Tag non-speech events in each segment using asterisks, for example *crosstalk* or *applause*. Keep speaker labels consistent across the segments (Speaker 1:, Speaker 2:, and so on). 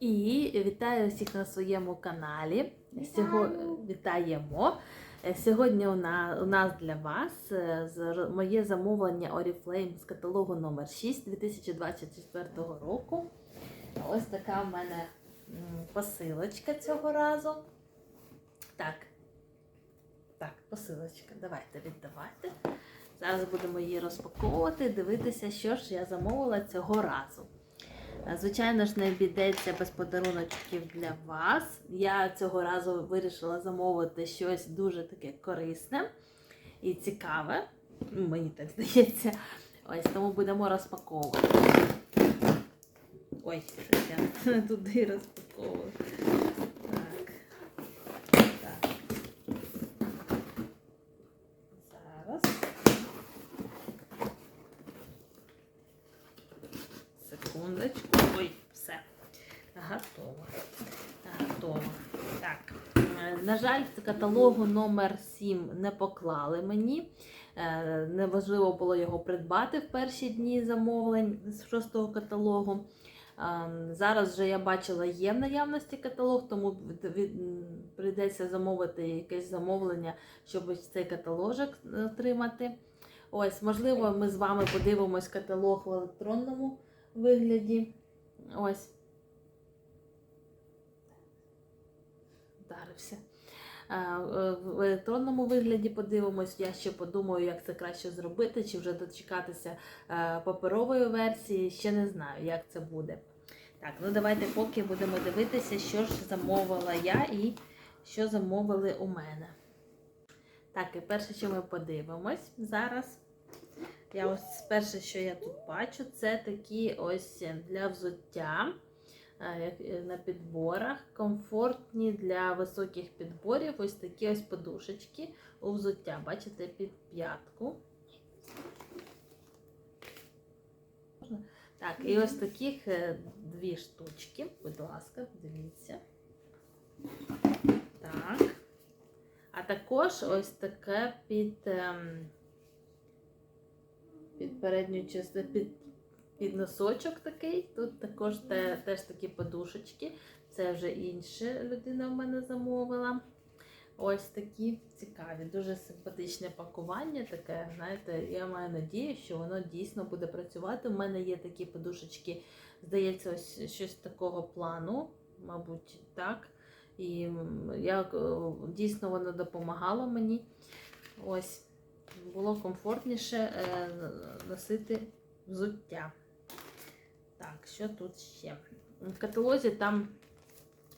Speaker 1: І вітаю всіх на своєму каналі. Сього... Вітаємо. Е, Сьогодні у нас, для вас е, моє замовлення Oriflame з каталогу номер 6 2024 року. Ось така в мене посилочка цього разу. Так. Так, посилочка. Давайте віддавайте. Зараз будемо її розпаковувати, дивитися, що ж я замовила цього разу. Звичайно ж, не обійдеться без подаруночків для вас. Я цього разу вирішила замовити щось дуже таке корисне і цікаве. Ну, Мені так *laughs* здається. Ось тому будемо розпаковувати. Ой, щось я *laughs* туди розпаковую. Так. Так. Зараз. Секундочку. Ой, все. Готово. Готово. Так. Е, На жаль, з каталогу номер 7 не поклали мені. Е, Неважливо було його придбати в перші дні замовлень з шостого каталогу. Е, Зараз вже я бачила, є в наявності каталог, тому прийдеться замовити якесь замовлення, щоб цей каталожок е, отримати. Ось, можливо, ми з вами подивимось каталог в електронному вигляді. Ось. Вдарився. Е, е, В електронному вигляді подивимось. Я ще подумаю, як це краще зробити, чи вже дочекатися е, паперової версії. Ще не знаю, як це буде. Так, ну давайте поки будемо дивитися, що ж замовила я і що замовили у мене. Так, і перше, що ми подивимось зараз. Я ось перше, що я тут бачу, це такі ось для взуття на підборах. Комфортні для високих підборів. Ось такі ось подушечки у взуття. Бачите, під п'ятку. Так, і ось таких е, дві штучки. Будь ласка, дивіться. Так. А також ось таке під. ем, під передню частину, під, під носочок такий. Тут також те, теж такі подушечки. Це вже інша людина в мене замовила. Ось такі цікаві, дуже симпатичне пакування. Таке, знаєте, я маю надію, що воно дійсно буде працювати. У мене є такі подушечки, здається, ось щось такого плану, мабуть, так. І я, е, дійсно воно допомагало мені. Ось було комфортніше е, носити взуття. Що тут ще? В каталозі там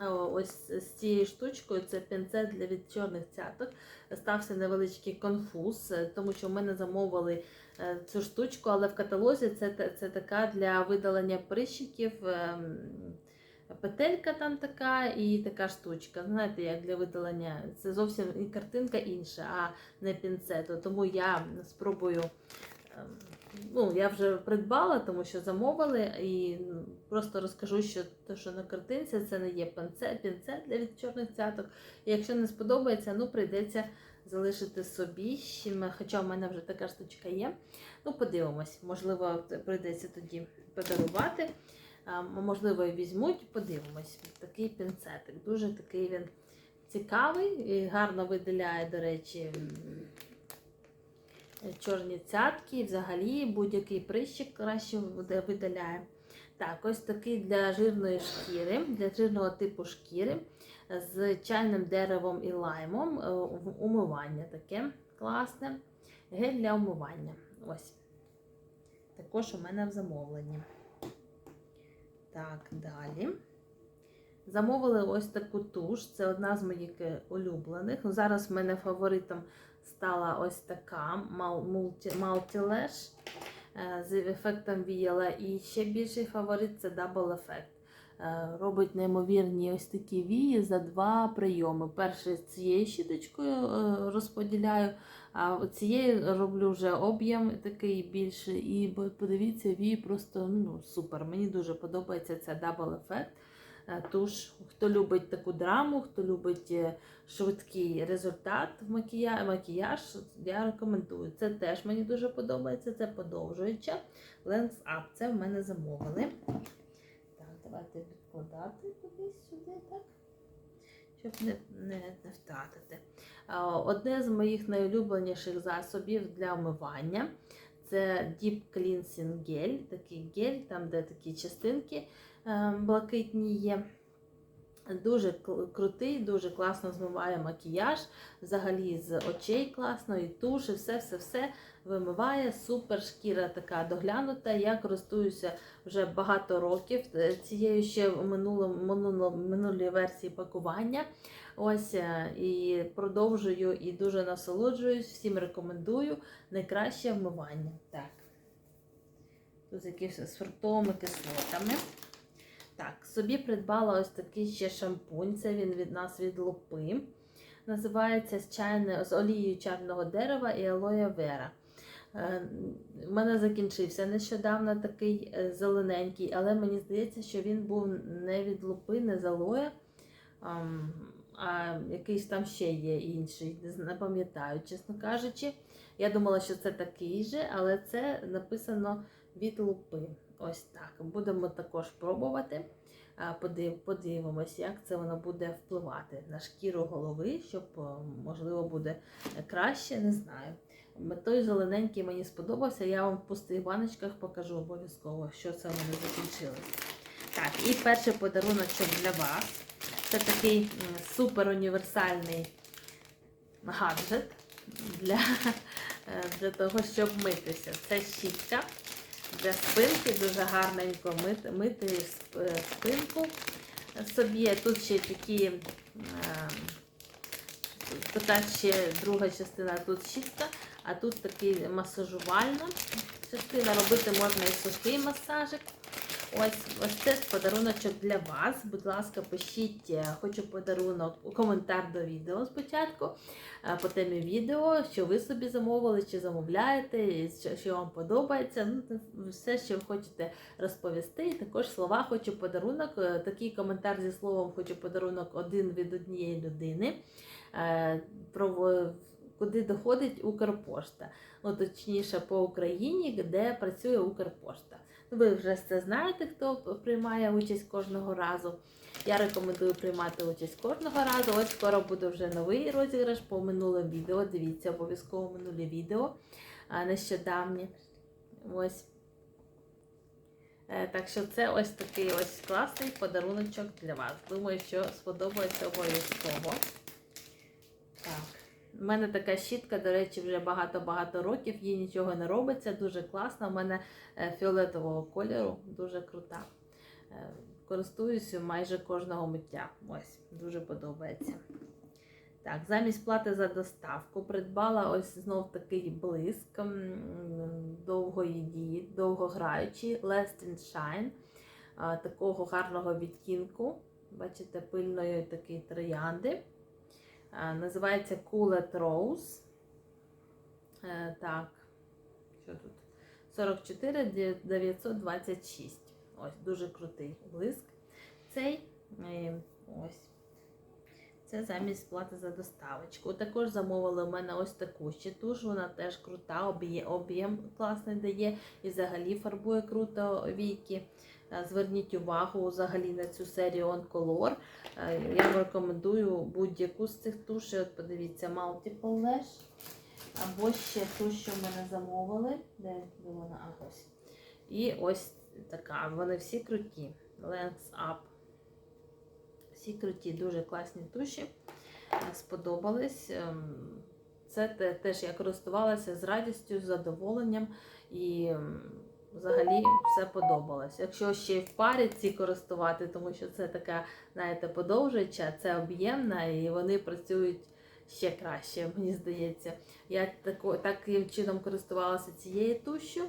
Speaker 1: е, ось з цією штучкою це пінцет для від чорних цяток. Стався невеличкий конфуз, е, тому що в мене замовили е, цю штучку, але в каталозі це, це така для видалення прищиків. ем, Петелька там така і така штучка. Знаєте, як для видалення. Це зовсім і картинка інша, а не пінцету. Тому я спробую. Ем, Ну, я вже придбала, тому що замовили, і просто розкажу, що те, що на картинці, це не є пінцет, пінцет для від чорних цяток. І якщо не сподобається, ну прийдеться залишити собі. Хоча в мене вже така штучка є. Ну, подивимось, можливо, прийдеться тоді подарувати. Можливо, і візьмуть, подивимось. Такий пінцетик. Дуже такий він цікавий і гарно виділяє, до речі, чорні цятки. І Взагалі будь-який прищик краще видаляє. Так, ось такий для жирної шкіри, для жирного типу шкіри з чайним деревом і лаймом. Е, Умивання таке класне. Гель для умивання. Ось. Також у мене в замовленні. Так, далі. Замовили ось таку туш. Це одна з моїх е, улюблених. Ну, зараз в мене фаворитом стала ось така Multilash е, з ефектом віяла. І ще більший фаворит це Double Effect. Е, Робить неймовірні ось такі вії за два прийоми. Перший з цією щіточкою е, розподіляю, а цією роблю вже об'єм такий більший. І подивіться, вії просто ну, супер. Мені дуже подобається це Double Effect. Е, Тож, хто любить таку драму, хто любить е, швидкий результат в макія... макіяж, я рекомендую. Це теж мені дуже подобається. Це подовжуюча Lens Up. Це в мене замовили. Так, Давайте відкладати кудись сюди, так? Щоб не, не, не втратити. Одне з моїх найулюбленіших засобів для вмивання це Deep Cleansing Gel. Такий гель, там, де такі частинки е, блакитні є. Дуже крутий, дуже класно змиває макіяж, взагалі з очей класно, і туш, і все-все-все вимиває. Супер шкіра така доглянута. Я користуюся вже багато років е, цією ще в минулій версії пакування. Ось е, і продовжую і дуже насолоджуюсь. Всім рекомендую найкраще вмивання. Так. Тут з якимись з фруктовими кислотами. Так, собі придбала ось такий ще шампунь. Це він від нас від лупи. Називається з, чайне, з олією чайного дерева і алоє вера. Е, У мене закінчився нещодавно такий е, зелененький, але мені здається, що він був не від лупи, не з алоє, а якийсь там ще є інший. Не пам'ятаю, чесно кажучи. Я думала, що це такий же, але це написано від лупи. Ось так. Будемо також пробувати. А, подив- Подивимось, як це воно буде впливати на шкіру голови, щоб е, можливо буде краще, не знаю. Той зелененький мені сподобався. Я вам в пустих баночках покажу обов'язково, що це в мене закінчилось. Так, і перший подаруночок для вас. Це такий супер універсальний гаджет для, *laughs* е, для того, щоб митися. Це щітка для спинки, дуже гарненько мити, мити е, спинку собі. Тут ще такі, е, така ще друга частина, тут щітка, а тут такий масажувальна частина. Робити можна і сухий масажик. Ось, ось це подаруночок для вас. Будь ласка, пишіть, е, хочу подарунок коментар до відео спочатку е, по темі відео, що ви собі замовили, чи замовляєте, що, вам подобається. Ну, все, що ви хочете розповісти. І також слова хочу подарунок. Е, Такий коментар зі словом хочу подарунок один від однієї людини. Про куди доходить Укрпошта. Ну, точніше, по Україні, де працює Укрпошта. Ви вже це знаєте, хто приймає участь кожного разу. Я рекомендую приймати участь кожного разу. Ось скоро буде вже новий розіграш по минулим відео. Дивіться, обов'язково минулі відео нещодавні. Ось. Е, Так що це ось такий ось класний подаруночок для вас. Думаю, що сподобається обов'язково. Так. У мене така щітка, до речі, вже багато-багато років, їй нічого не робиться, дуже класна. У мене е, фіолетового кольору, дуже крута. Е, Користуюся майже кожного миття. Ось, дуже подобається. Так, замість плати за доставку придбала ось знов такий блиск довгої дії, довгограючий, Last in Shine, такого гарного відтінку. Бачите, пильної такої троянди. Називається Coolet Rose. Е, Так, що тут? 44 926. Ось дуже крутий блиск. Цей ось. Це замість плати за доставочку. Також замовили в мене ось таку ще туш. Вона теж крута, об'є- об'єм класний дає і взагалі фарбує круто віки. Е, Зверніть увагу взагалі на цю серію On Color. Е, Я вам рекомендую будь-яку з цих тушей. От подивіться, Multiple Lash. Або ще ту, що мене замовили. Де вона? А, ось. І ось така. Вони всі круті. Lens Up. Всі круті, дуже класні туші. Е, Сподобались. Ем, Це теж я користувалася з радістю, з задоволенням і ем, взагалі все подобалось. Якщо ще й в парі ці користувати, тому що це така, знаєте, подовжуюча, це об'ємна і вони працюють ще краще, мені здається. Я тако, таким чином користувалася цією тушю,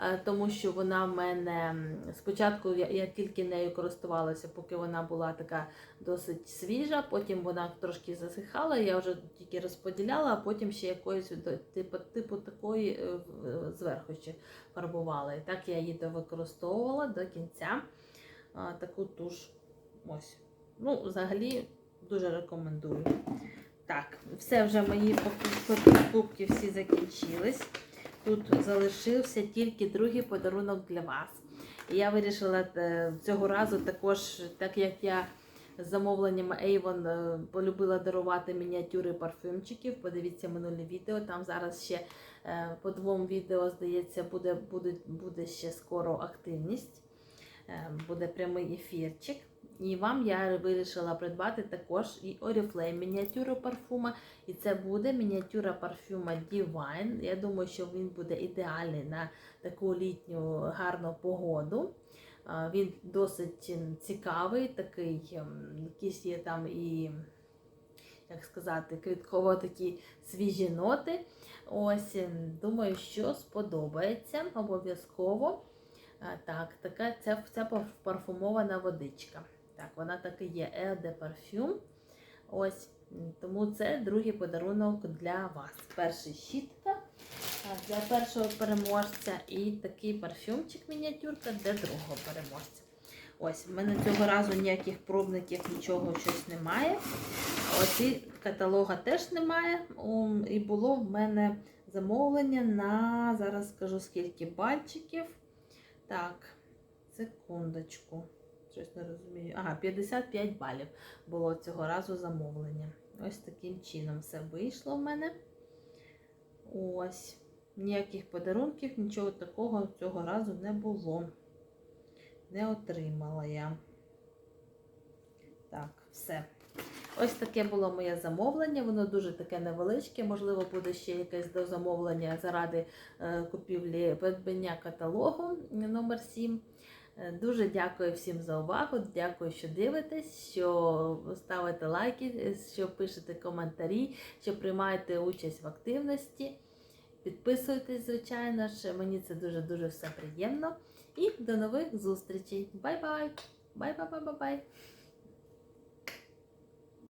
Speaker 1: е, тому що вона в мене спочатку я, я тільки нею користувалася, поки вона була така досить свіжа, потім вона трошки засихала, я вже тільки розподіляла, а потім ще якоюсь типу, типу такої е, зверху ще фарбувала. І так я її використовувала до кінця. Таку туш. Ось. Ну, взагалі, дуже рекомендую. Так, все вже мої покупки, всі закінчились. Тут залишився тільки другий подарунок для вас. І я вирішила е, цього разу також, так як я з замовленням Avon е, полюбила дарувати мініатюри парфюмчиків. Подивіться минуле відео. Там зараз ще е, по двом відео, здається, буде, буде, буде ще скоро активність. Буде прямий ефірчик. І вам я вирішила придбати також і Oriflame мініатюру парфума. І це буде мініатюра парфюма Divine. Я думаю, що він буде ідеальний на таку літню гарну погоду. Він досить цікавий, такий, якісь є там і, як сказати, квітково такі свіжі ноти. Ось, думаю, що сподобається обов'язково. Так, така ця, ця парфумована водичка. Так, вона так і є Eau de Parfum. Ось, тому це другий подарунок для вас. Перший щітка для першого переможця і такий парфюмчик мініатюрка для другого переможця. Ось, в мене цього разу ніяких пробників, нічого щось немає. Ось каталога теж немає. І було в мене замовлення на, зараз скажу скільки бальчиків. Так, секундочку. Щось не розумію. Ага, 55 балів було цього разу замовлення. Ось таким чином все вийшло в мене. Ось. Ніяких подарунків, нічого такого цього разу не було. Не отримала я. Так, все. Ось таке було моє замовлення. Воно дуже таке невеличке. Можливо, буде ще якесь дозамовлення заради е, купівлі придбання каталогу номер 7. Е, Дуже дякую всім за увагу. Дякую, що дивитесь, що ставите лайки, е, що пишете коментарі, що приймаєте участь в активності. Підписуйтесь, звичайно ж, мені це дуже-дуже все приємно. І до нових зустрічей. Бай-бай! Бай-бай-бай-бай!